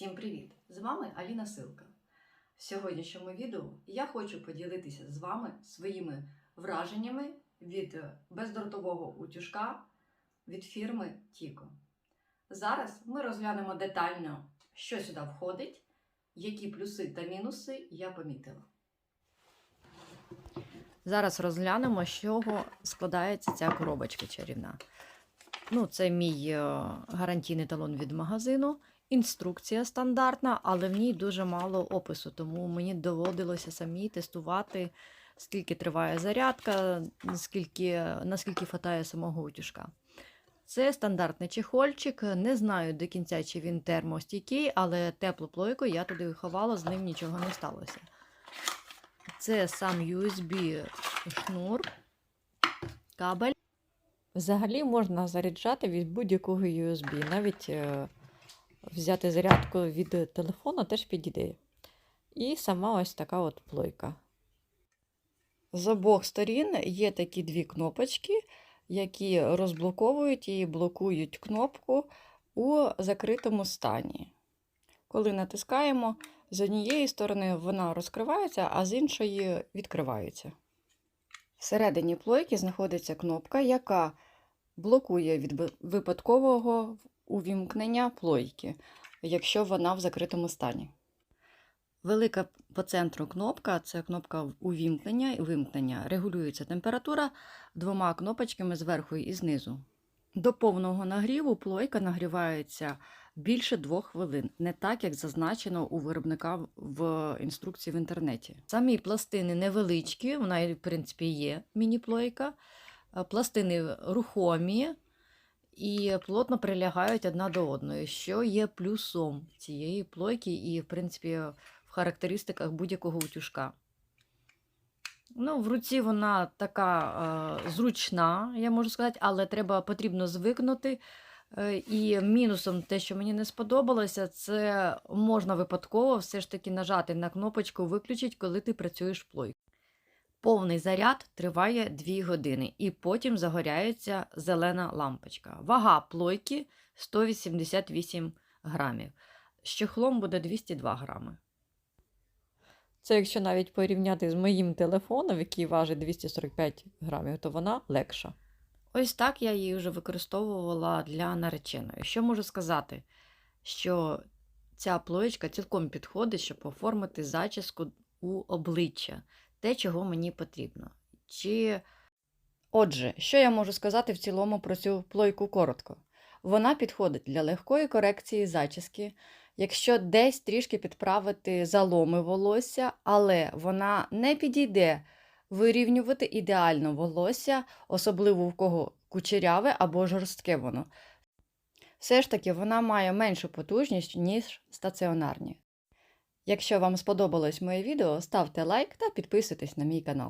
Всім привіт! З вами Аліна Силка. В сьогоднішньому відео я хочу поділитися з вами своїми враженнями від е, бездротового утюжка від фірми Тіко. Зараз ми розглянемо детально, що сюди входить, які плюси та мінуси я помітила. Зараз розглянемо, з чого складається ця коробочка чарівна. Ну, це мій е, гарантійний талон від магазину. Інструкція стандартна, але в ній дуже мало опису, тому мені доводилося самі тестувати, скільки триває зарядка, скільки, наскільки хватає самого утюжка. Це стандартний чехольчик. Не знаю до кінця, чи він термостійкий, але теплу плойку я туди ховала, з ним нічого не сталося. Це сам USB шнур, кабель. Взагалі можна заряджати від будь-якого USB. Навіть е, взяти зарядку від телефону теж підійде. І сама ось така от плойка. З обох сторін є такі дві кнопочки, які розблоковують і блокують кнопку у закритому стані. Коли натискаємо, з однієї сторони вона розкривається, а з іншої відкривається. Всередині плойки знаходиться кнопка, яка блокує від випадкового увімкнення плойки, якщо вона в закритому стані. Велика по центру кнопка це кнопка увімкнення і вимкнення. Регулюється температура двома кнопочками зверху і знизу. До повного нагріву плойка нагрівається більше двох хвилин, не так, як зазначено у виробника в- інструкції в інтернеті. Самі пластини невеличкі, вона, в принципі, є міні-плойка. Пластини рухомі і плотно прилягають одна до одної, що є плюсом цієї плойки і, в принципі, в характеристиках будь-якого утюжка. Ну, в руці вона така е, зручна, я можу сказати, але треба потрібно звикнути. Е, і мінусом те, що мені не сподобалося, це можна випадково все ж таки нажати на кнопочку виключить, коли ти працюєш плойкою. Повний заряд триває 2 години, і потім загоряється зелена лампочка. Вага плойки 188 грамів. З чехлом буде 202 грами. Це якщо навіть порівняти з моїм телефоном, який важить 245 грамів, то вона легша. Ось так я її вже використовувала для нареченої. Що можу сказати? Що ця плоєчка цілком підходить, щоб оформити зачіску у обличчя, те, чого мені потрібно. Чи... Отже, що я можу сказати в цілому про цю плойку коротко? Вона підходить для легкої корекції зачіски, якщо десь трішки підправити заломи волосся, але вона не підійде вирівнювати ідеально волосся, особливо в кого кучеряве або жорстке воно. Все ж таки, вона має меншу потужність, ніж стаціонарні. Якщо вам сподобалось моє відео, ставте лайк та підписуйтесь на мій канал.